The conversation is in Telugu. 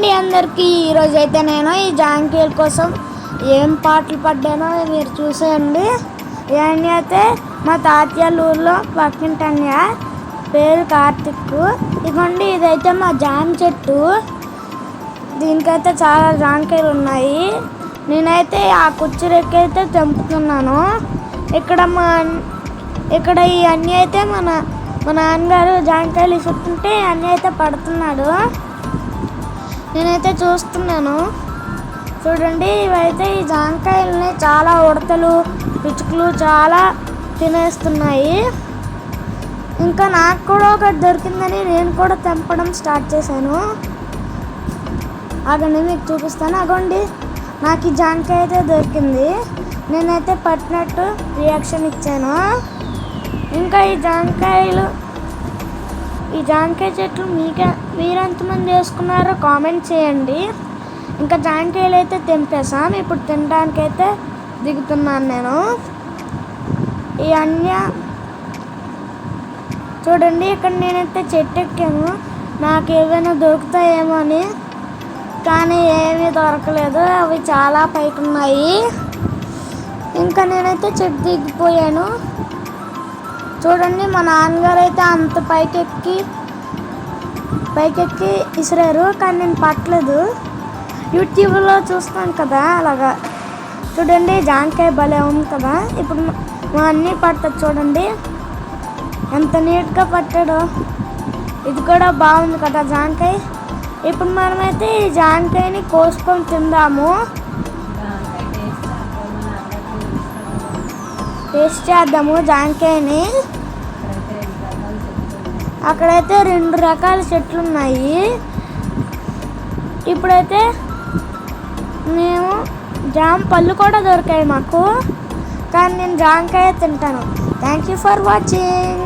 అండి అందరికీ. ఈరోజు అయితే నేను ఈ జాంకీల కోసం ఏం పాటలు పడ్డానో మీరు చూసేయండి. ఇవన్నీ అయితే మా తాతయ్యల ఊర్లో పక్కింటన్య పేరు కార్తిక్. ఇదిగోండి ఇదైతే మా జామ చెట్టు. దీనికైతే చాలా జాంకాయలు ఉన్నాయి. నేనైతే ఆ కుచ్చిరెక్కి తెంపుతున్నాను ఇక్కడ మా ఇక్కడ ఈ అన్నీ అయితే మన మా నాన్నగారు జాంకాయలు ఇస్తుంటే అన్నీ అయితే పడుతున్నాడు. నేనైతే చూస్తున్నాను. చూడండి ఇవైతే ఈ జాంకాయలని చాలా ఉడతలు పిచ్చుకలు చాలా తినేస్తున్నాయి. ఇంకా నాకు కూడా ఒకటి దొరికిందని నేను కూడా తెంపడం స్టార్ట్ చేశాను. అగండి మీకు చూపిస్తాను. అగోండి నాకు ఈ జాంకాయ అయితే దొరికింది. నేనైతే పట్టినట్టు రియాక్షన్ ఇచ్చాను. ఇంకా ఈ జాంకాయలు ఈ జాంకాయ చెట్లు మీకే మీరు ఎంతమంది వేసుకున్నారో కామెంట్ చేయండి. ఇంకా జాంకాయలు అయితే తెంపేసాం ఇప్పుడు తినడానికైతే దిగుతున్నాను నేను. ఈ అన్య చూడండి ఇక్కడ నేనైతే చెట్టు ఎక్కాను నాకు ఏదైనా దొరుకుతాయేమో అని. కానీ ఏమీ దొరకలేదు. అవి చాలా పైకి ఉన్నాయి. ఇంకా నేనైతే చెట్టు దిగిపోయాను. చూడండి మా నాన్నగారు అయితే అంత పైకెక్కి పైకెక్కి విసిరారు కానీ నేను పట్టలేదు. యూట్యూబ్లో చూస్తాను కదా అలాగా. చూడండి జాంకాయ భలే ఉంది కదా. ఇప్పుడు మా- అన్నీ పట్టదు చూడండి. ఎంత నీట్గా పట్టాడో. ఇది కూడా బాగుంది కదా జాంకాయ. ఇప్పుడు మనమైతే ఈ జాంకాయని కోసుకొని తిందాము. టేస్ట్ చేద్దాము జాంకాయని. అక్కడైతే రెండు రకాల చెట్లు ఉన్నాయి ఇప్పుడైతే మేము జామ పళ్ళు కూడా దొరికాయి మాకు. కానీ నేను జామకాయ తింటాను. Thank you for watching